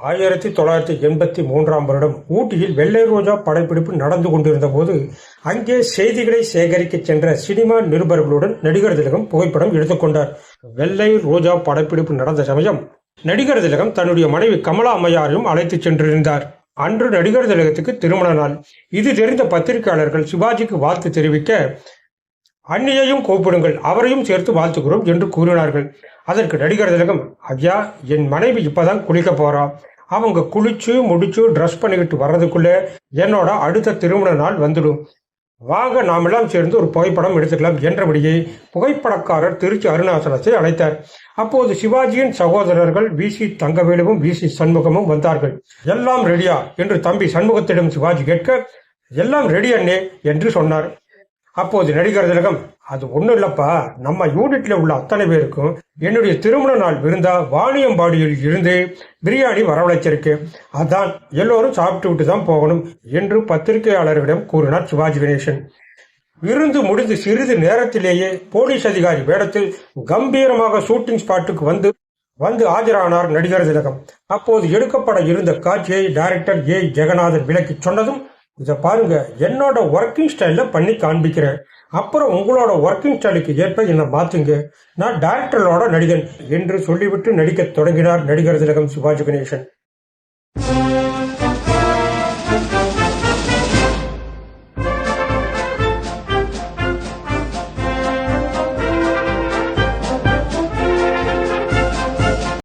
ஆயிரத்தி தொள்ளாயிரத்தி எண்பத்தி மூன்றாம் வருடம் ஊட்டியில் வெள்ளை ரோஜா படப்பிடிப்பு நடந்து கொண்டிருந்த போது அங்கே செய்திகளை சேகரிக்க சென்ற சினிமா நிருபர்களுடன் நடிகர் திலகம் புகைப்படம் எடுத்துக்கொண்டார் வெள்ளை ரோஜா படப்பிடிப்பு நடந்த சமயம் நடிகர் திலகம் தன்னுடைய மனைவி கமலா அம்மையாரையும் அழைத்துச் சென்றிருந்தார். அன்று நடிகர் திலகத்துக்கு திருமண நாள். இது தெரிந்த பத்திரிகையாளர்கள் சிவாஜிக்கு வாழ்த்து தெரிவிக்க அன்னியையும் கூப்பிடுங்கள் அவரையும் சேர்த்து வாழ்த்துகிறோம் என்று கூறினார்கள். அதற்கு நடிகர் திலகம் ஐயா என் மனைவி இப்பதான் குளிக்க போறா. அவங்க குளிச்சு முடிச்சு ட்ரெஸ் பண்ணிக்கிட்டு வர்றதுக்குள்ளே என்னோட அடுத்த திருமண நாள் வந்துடும். வாங்க நாமெல்லாம் சேர்ந்து ஒரு புகைப்படம் எடுத்துக்கலாம் என்றபடியே புகைப்படக்காரர் திருச்சி அருணாசலத்தை அழைத்தார். அப்போது சிவாஜியின் சகோதரர்கள் வி. சி. தங்கவேலுவும் வி. சி. சண்முகமும் வந்தார்கள். எல்லாம் ரெடியா என்று தம்பி சண்முகத்திடம் சிவாஜி கேட்க எல்லாம் ரெடி அண்ணே என்று சொன்னார். அப்போது நடிகர் திலகம் அது ஒண்ணும் இல்லப்பா. நம்ம யூனிட்ல உள்ள அத்தனை பேருக்கும் என்னுடைய திருமண நாள் விருந்தா வாணியம்பாடியில் இருந்து பிரியாணி வரவழைச்சிருக்கு. அதான் எல்லோரும் சாப்பிட்டு விட்டு தான் போகணும் என்று பத்திரிகையாளர்களிடம் கூறினார் சிவாஜி கணேசன். விருந்து முடிந்து சிறிது நேரத்திலேயே போலீஸ் அதிகாரி வேடத்தில் கம்பீரமாக ஷூட்டிங் ஸ்பாட்டுக்கு வந்து வந்து ஆஜரானார் நடிகர் திலகம். அப்போது எடுக்கப்பட இருந்த காட்சியை டைரக்டர் ஏ. ஜெகநாதன் விளக்கி சொன்னதும் இதை பாருங்க என்னோட ஒர்க்கிங் ஸ்டைலில் பண்ணி காண்பிக்கிறேன். அப்புறம் உங்களோட ஒர்க்கிங் ஸ்டைலுக்கு ஏற்ப என்னை மாற்றுங்க நான் டேரக்டரோட நடிகன் என்று சொல்லிவிட்டு நடிக்கத் தொடங்கினார் நடிகர் திலகம் சிவாஜி கணேசன்.